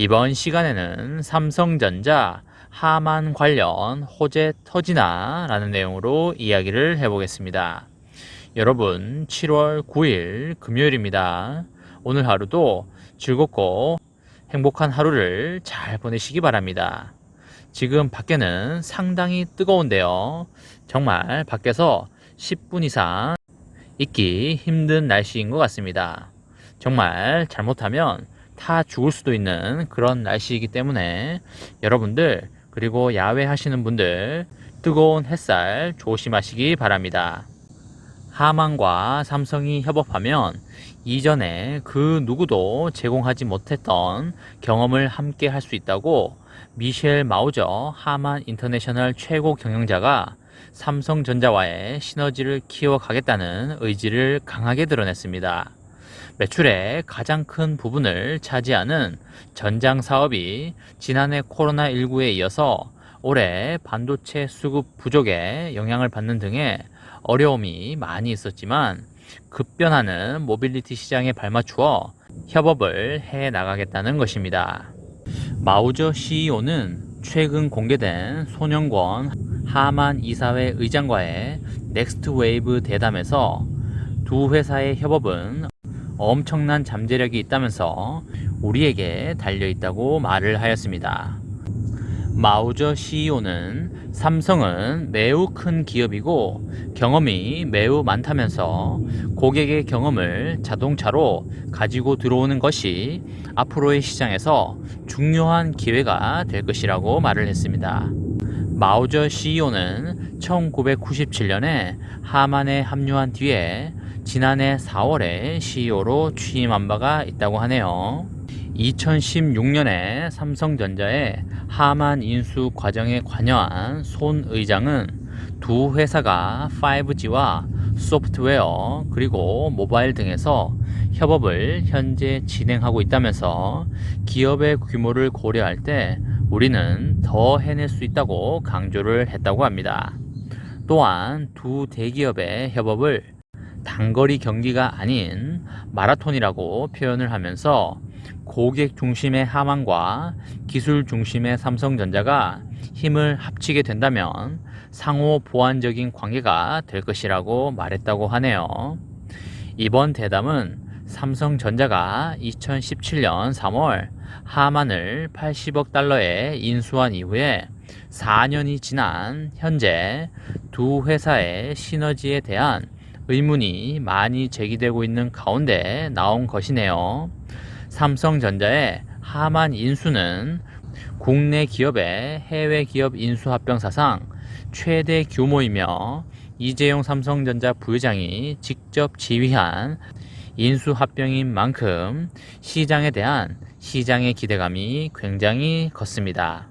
이번 시간에는 삼성전자 하만 관련 호재 터지나 라는 내용으로 이야기를 해보겠습니다. 여러분 7월 9일 금요일입니다. 오늘 하루도 즐겁고 행복한 하루를 잘 보내시기 바랍니다. 지금 밖에는 상당히 뜨거운데요. 정말 밖에서 10분 이상 있기 힘든 날씨인 것 같습니다. 정말 잘못하면 타 죽을 수도 있는 그런 날씨이기 때문에 여러분들 그리고 야외 하시는 분들 뜨거운 햇살 조심하시기 바랍니다. 하만과 삼성이 협업하면 이전에 그 누구도 제공하지 못했던 경험을 함께 할 수 있다고 미셸 마우저 하만 인터내셔널 최고 경영자가 삼성전자와의 시너지를 키워가겠다는 의지를 강하게 드러냈습니다. 매출의 가장 큰 부분을 차지하는 전장 사업이 지난해 코로나19에 이어서 올해 반도체 수급 부족에 영향을 받는 등의 어려움이 많이 있었지만 급변하는 모빌리티 시장에 발맞추어 협업을 해 나가겠다는 것입니다. 마우저 CEO는 최근 공개된 소년권 하만 이사회 의장과의 넥스트 웨이브 대담에서 두 회사의 협업은 엄청난 잠재력이 있다면서 우리에게 달려있다고 말을 하였습니다. 마우저 CEO는 삼성은 매우 큰 기업이고 경험이 매우 많다면서 고객의 경험을 자동차로 가지고 들어오는 것이 앞으로의 시장에서 중요한 기회가 될 것이라고 말을 했습니다. 마우저 CEO는 1997년에 하만에 합류한 뒤에 지난해 4월에 CEO로 취임한 바가 있다고 하네요. 2016년에 삼성전자의 하만 인수 과정에 관여한 손 의장은 두 회사가 5G와 소프트웨어 그리고 모바일 등에서 협업을 현재 진행하고 있다면서 기업의 규모를 고려할 때 우리는 더 해낼 수 있다고 강조를 했다고 합니다. 또한 두 대기업의 협업을 단거리 경기가 아닌 마라톤이라고 표현을 하면서 고객 중심의 하만과 기술 중심의 삼성전자가 힘을 합치게 된다면 상호 보완적인 관계가 될 것이라고 말했다고 하네요. 이번 대담은 삼성전자가 2017년 3월 하만을 80억 달러에 인수한 이후에 4년이 지난 현재 두 회사의 시너지에 대한 의문이 많이 제기되고 있는 가운데 나온 것이네요. 삼성전자의 하만 인수는 국내 기업의 해외 기업 인수 합병 사상 최대 규모이며 이재용 삼성전자 부회장이 직접 지휘한 인수 합병인 만큼 시장에 대한 시장의 기대감이 굉장히 컸습니다.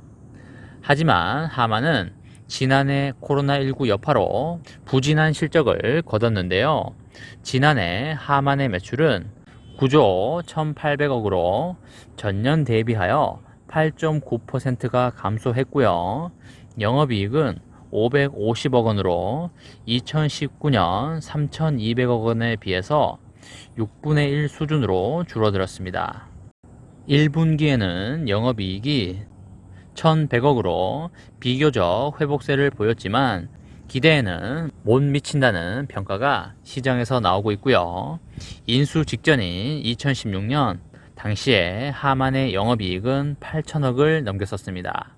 하지만 하만은 지난해 코로나19 여파로 부진한 실적을 거뒀는데요. 지난해 하만의 매출은 9조 1,800억으로 전년 대비하여 8.9%가 감소했고요. 영업이익은 550억 원으로 2019년 3,200억 원에 비해서 6분의 1 수준으로 줄어들었습니다. 1분기에는 영업이익이 1,100억으로 비교적 회복세를 보였지만 기대에는 못 미친다는 평가가 시장에서 나오고 있고요. 인수 직전인 2016년 당시에 하만의 영업이익은 8천억을 넘겼었습니다.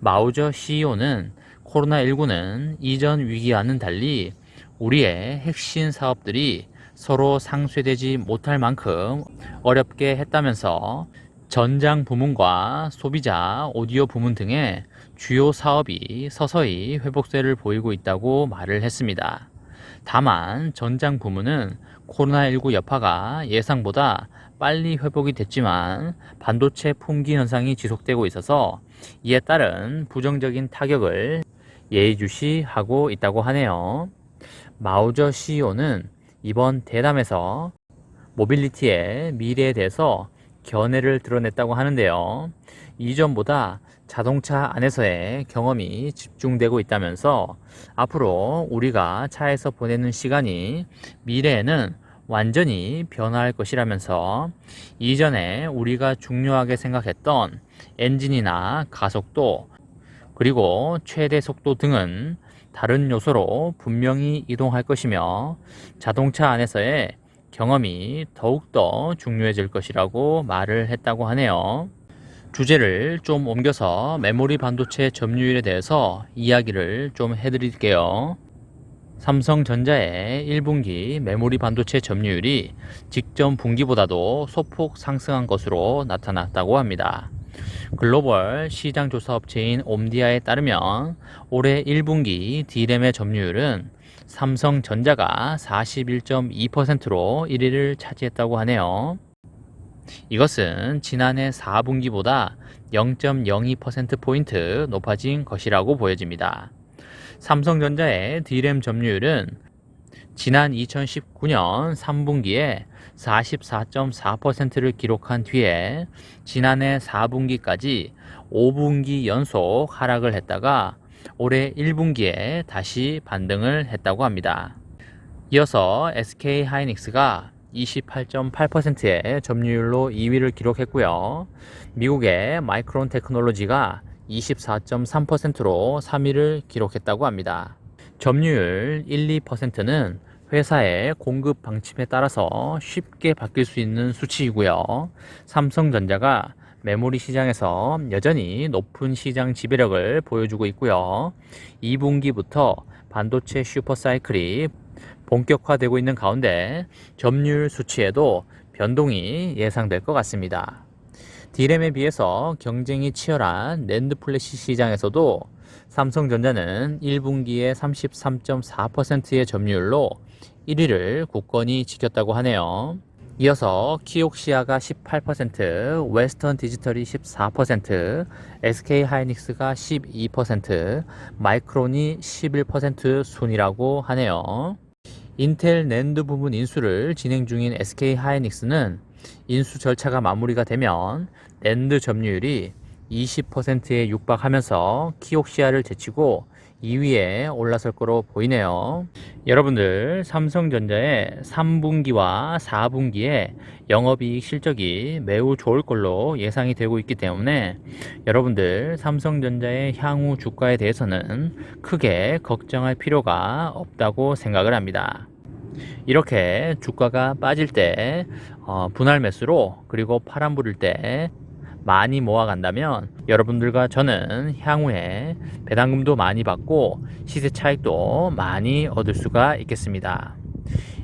마우저 CEO는 코로나19는 이전 위기와는 달리 우리의 핵심 사업들이 서로 상쇄되지 못할 만큼 어렵게 했다면서 전장 부문과 소비자 오디오 부문 등의 주요 사업이 서서히 회복세를 보이고 있다고 말을 했습니다. 다만 전장 부문은 코로나19 여파가 예상보다 빨리 회복이 됐지만 반도체 품귀 현상이 지속되고 있어서 이에 따른 부정적인 타격을 예의주시하고 있다고 하네요. 마우저 CEO는 이번 대담에서 모빌리티의 미래에 대해서 견해를 드러냈다고 하는데요. 이전보다 자동차 안에서의 경험이 집중되고 있다면서 앞으로 우리가 차에서 보내는 시간이 미래에는 완전히 변화할 것이라면서 이전에 우리가 중요하게 생각했던 엔진이나 가속도 그리고 최대 속도 등은 다른 요소로 분명히 이동할 것이며 자동차 안에서의 경험이 더욱더 중요해질 것이라고 말을 했다고 하네요. 주제를 좀 옮겨서 메모리 반도체 점유율에 대해서 이야기를 좀 해드릴게요. 삼성전자의 1분기 메모리 반도체 점유율이 직전 분기보다도 소폭 상승한 것으로 나타났다고 합니다. 글로벌 시장 조사 업체인 옴디아에 따르면 올해 1분기 D램의 점유율은 삼성전자가 41.2%로 1위를 차지했다고 하네요. 이것은 지난해 4분기보다 0.02%포인트 높아진 것이라고 보여집니다. 삼성전자의 D램 점유율은 지난 2019년 3분기에 44.4%를 기록한 뒤에 지난해 4분기까지 5분기 연속 하락을 했다가 올해 1분기에 다시 반등을 했다고 합니다. 이어서 SK 하이닉스가 28.8%의 점유율로 2위를 기록했고요. 미국의 마이크론 테크놀로지가 24.3%로 3위를 기록했다고 합니다. 점유율 1, 2%는 회사의 공급 방침에 따라서 쉽게 바뀔 수 있는 수치이고요. 삼성전자가 메모리 시장에서 여전히 높은 시장 지배력을 보여주고 있고요. 2분기부터 반도체 슈퍼사이클이 본격화되고 있는 가운데 점유율 수치에도 변동이 예상될 것 같습니다. D램에 비해서 경쟁이 치열한 낸드 플래시 시장에서도 삼성전자는 1분기에 33.4%의 점유율로 1위를 굳건히 지켰다고 하네요. 이어서 키옥시아가 18%, 웨스턴 디지털이 14%, SK 하이닉스가 12%, 마이크론이 11% 순이라고 하네요. 인텔 낸드 부분 인수를 진행 중인 SK 하이닉스는 인수 절차가 마무리가 되면 낸드 점유율이 20%에 육박하면서 키옥시아를 제치고 2위에 올라설 거로 보이네요. 여러분들 삼성전자의 3분기와 4분기에 영업이익 실적이 매우 좋을 걸로 예상이 되고 있기 때문에 여러분들 삼성전자의 향후 주가에 대해서는 크게 걱정할 필요가 없다고 생각을 합니다. 이렇게 주가가 빠질 때 어, 분할 매수로 그리고 파란 불일 때 많이 모아간다면 여러분들과 저는 향후에 배당금도 많이 받고 시세 차익도 많이 얻을 수가 있겠습니다.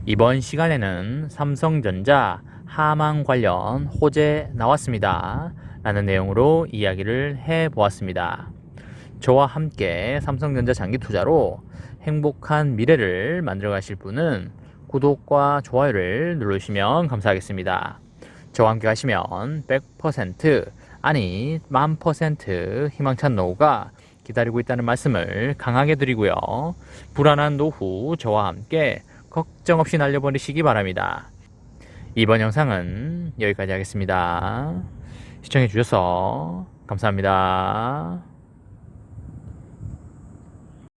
이번 시간에는 삼성전자 하망 관련 호재 나왔습니다. 라는 내용으로 이야기를 해 보았습니다. 저와 함께 삼성전자 장기 투자로 행복한 미래를 만들어 가실 분은 구독과 좋아요를 누르시면 감사하겠습니다. 저와 함께 하시면 100% 아니 만 퍼센트 희망찬 노후가 기다리고 있다는 말씀을 강하게 드리고요. 불안한 노후 저와 함께 걱정 없이 날려버리시기 바랍니다. 이번 영상은 여기까지 하겠습니다. 시청해 주셔서 감사합니다.